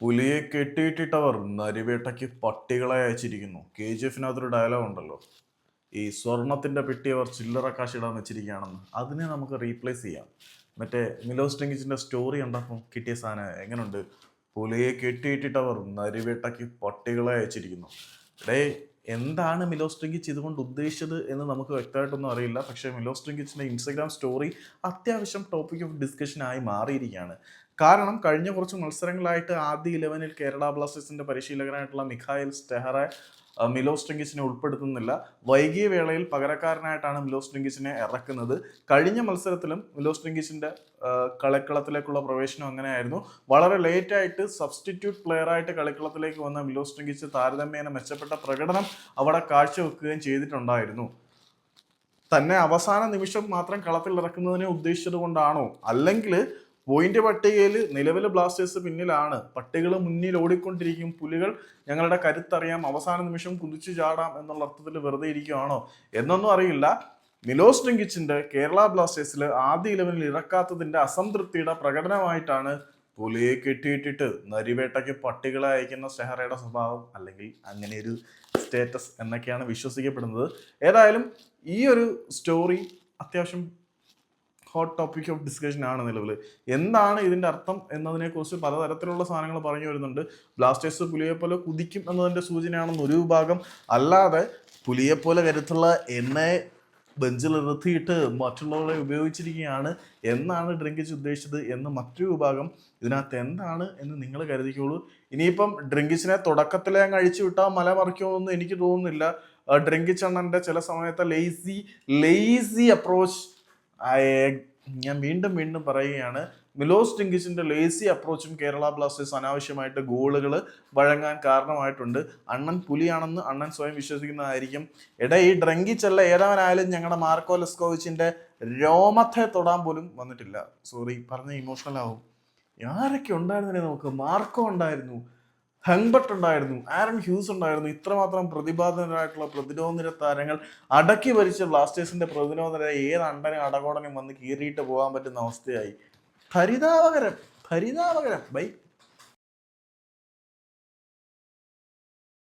പുലിയെ കെട്ടിയിട്ടിട്ടവർ നരിവേട്ടയ്ക്ക് പട്ടികളെ അയച്ചിരിക്കുന്നു. കെ ജി എഫിനകത്തൊരു ഡയലോഗ് ഉണ്ടല്ലോ. ഈ സ്വർണത്തിന്റെ പെട്ടി അവർ ചില്ലറ കാശിടാൻ വെച്ചിരിക്കുകയാണെന്ന്. അതിനെ നമുക്ക് റീപ്ലേസ് ചെയ്യാം. മറ്റേ മിലോസ് ടെങ്കിച്ചിന്റെ സ്റ്റോറി ഉണ്ടാക്കും കിട്ടിയ സാധനം എങ്ങനെയുണ്ട് പുലിയെ കെട്ടിയിട്ടിട്ടവർ നരിവേട്ടയ്ക്ക് പട്ടികളെ അയച്ചിരിക്കുന്നു. ഡേ എന്താണ് മിലോസ് ടെങ്കിച്ച് ഇതുകൊണ്ട് ഉദ്ദേശിച്ചത് എന്ന് നമുക്ക് വ്യക്തമായിട്ടൊന്നും അറിയില്ല. പക്ഷേ മിലോസ് ടെങ്കിച്ചിന്റെ ഇൻസ്റ്റഗ്രാം സ്റ്റോറി അത്യാവശ്യം ടോപ്പിക് ഓഫ് ഡിസ്കഷനായി മാറിയിരിക്കുകയാണ്. കാരണം കഴിഞ്ഞ കുറച്ച് മത്സരങ്ങളായിട്ട് ആദ്യ ഇലവനിൽ കേരള ബ്ലാസ്റ്റേഴ്സിന്റെ പരിശീലകനായിട്ടുള്ള മിഖായൽ സ്റ്റെഹറെ മിലോസ് ട്രിങ്കിച്ചിനെ ഉൾപ്പെടുത്തുന്നില്ല. വൈകിയ വേളയിൽ പകരക്കാരനായിട്ടാണ് മിലോസ് ട്രിങ്കിച്ചിനെ ഇറക്കുന്നത്. കഴിഞ്ഞ മത്സരത്തിലും മിലോസ് ട്രിങ്കിച്ചിന്റെ കളിക്കളത്തിലേക്കുള്ള പ്രവേശനം അങ്ങനെയായിരുന്നു. വളരെ ലേറ്റ് ആയിട്ട് സബ്സ്റ്റിറ്റ്യൂട്ട് പ്ലെയർ ആയിട്ട് കളിക്കളത്തിലേക്ക് വന്ന മിലോസ് ട്രിങ്കിച്ച് താരതമ്യേന മെച്ചപ്പെട്ട പ്രകടനം അവിടെ കാഴ്ചവെക്കുകയും ചെയ്തിട്ടുണ്ടായിരുന്നു. തന്നെ അവസാന നിമിഷം മാത്രം കളത്തിൽ ഇറക്കുന്നതിനെ ഉദ്ദേശിച്ചത് കൊണ്ടാണോ? അല്ലെങ്കിൽ പോയിന്റ് പട്ടികയിൽ നിലവിലെ ബ്ലാസ്റ്റേഴ്സ് പിന്നിലാണ്. പട്ടികൾ മുന്നിൽ ഓടിക്കൊണ്ടിരിക്കും. പുലികൾ ഞങ്ങളുടെ കരുത്തറിയാം. അവസാന നിമിഷം കുതിച്ചു ചാടാം എന്നുള്ള അർത്ഥത്തിൽ വെറുതെ ഇരിക്കുകയാണോ എന്നൊന്നും അറിയില്ല. മിലോസ് ഡിങ്കിച്ചിന്റെ കേരള ബ്ലാസ്റ്റേഴ്സിൽ ആദ്യ ഇലവനിൽ ഇറക്കാത്തതിന്റെ അസംതൃപ്തിയുടെ പ്രകടനമായിട്ടാണ് പുലിയെ കെട്ടിയിട്ടിട്ട് നരിവേട്ടയ്ക്ക് പട്ടികളെ അയക്കുന്ന സെഹറയുടെ സ്വഭാവം അല്ലെങ്കിൽ അങ്ങനെ ഒരു സ്റ്റേറ്റസ് എന്നൊക്കെയാണ് വിശ്വസിക്കപ്പെടുന്നത്. ഏതായാലും ഈ ഒരു സ്റ്റോറി അത്യാവശ്യം ഹോട്ട് ടോപ്പിക് ഓഫ് ഡിസ്കഷൻ ആണ് നിലവിൽ എന്താണ് ഇതിന്റെ അർത്ഥം എന്നതിനെക്കുറിച്ച് പലതരത്തിലുള്ള സാധനങ്ങൾ പറഞ്ഞു വരുന്നുണ്ട്. ബ്ലാസ്റ്റേഴ്സ് പുലിയെ പോലെ കുതിക്കും എന്നതിന്റെ സൂചനയാണെന്ന് ഒരു വിഭാഗം. അല്ലാതെ പുലിയെ പോലെ കരുത്തുള്ള എന്നെ ബെഞ്ചിൽ നിർത്തിയിട്ട് മറ്റുള്ളവരെ ഉപയോഗിച്ചിരിക്കുകയാണ്. എന്നാണ് ഡ്രിങ്കിച്ച് ഉദ്ദേശിച്ചത് എന്ന് മറ്റൊരു വിഭാഗം ഇതിനകത്ത് എന്താണ് എന്ന് നിങ്ങൾ കരുതിക്കോളൂ. ഇനിയിപ്പം ഡ്രിങ്കിച്ചിനെ തുടക്കത്തിലെ അഴിച്ചു വിട്ടാൽ മല മറിക്കുമെന്ന് എനിക്ക് തോന്നുന്നില്ല. ഡ്രിങ്കിച്ച് അണ്ണന്റെ ചില സമയത്തെ ലേസി ലേസി അപ്രോച്ച് ഞാൻ വീണ്ടും വീണ്ടും പറയുകയാണ് മിലോസ് ടിങ്കിസിന്റെ ലേസി അപ്രോച്ചും കേരള ബ്ലാസ്റ്റേഴ്സ് അനാവശ്യമായിട്ട് ഗോളുകൾ വഴങ്ങാൻ കാരണമായിട്ടുണ്ട്. അണ്ണൻ പുലിയാണെന്ന് അണ്ണൻ സ്വയം വിശ്വസിക്കുന്നതായിരിക്കും. എടാ ഈ ഡ്രങ്കിച്ചല്ല ഏതവനായാലും ഞങ്ങളുടെ മാർക്കോ ലെസ്കോവിച്ചിന്റെ രോമത്തെ തൊടാൻ പോലും വന്നിട്ടില്ല. സോറി പറഞ്ഞ ഇമോഷണൽ ആവും. ആരൊക്കെ ഉണ്ടായിരുന്നില്ലേ നമുക്ക്? മാർക്കോ ഉണ്ടായിരുന്നു. ഹങ്ബട്ട് ഉണ്ടായിരുന്നു ആരൺ ഹ്യൂസ് ഉണ്ടായിരുന്നു. ഇത്രമാത്രം പ്രതിപാദനരായിട്ടുള്ള പ്രതിരോധ നിര താരങ്ങൾ അടക്കി ഭരിച്ച ബ്ലാസ്റ്റേഴ്സിന്റെ പ്രതിരോധ നിര ഏത് അണ്ടനും അടകോടനും വന്ന് കീറിയിട്ട് പോകാൻ പറ്റുന്ന അവസ്ഥയായി. പരിതാപകരം പരിതാപകരം ബൈ.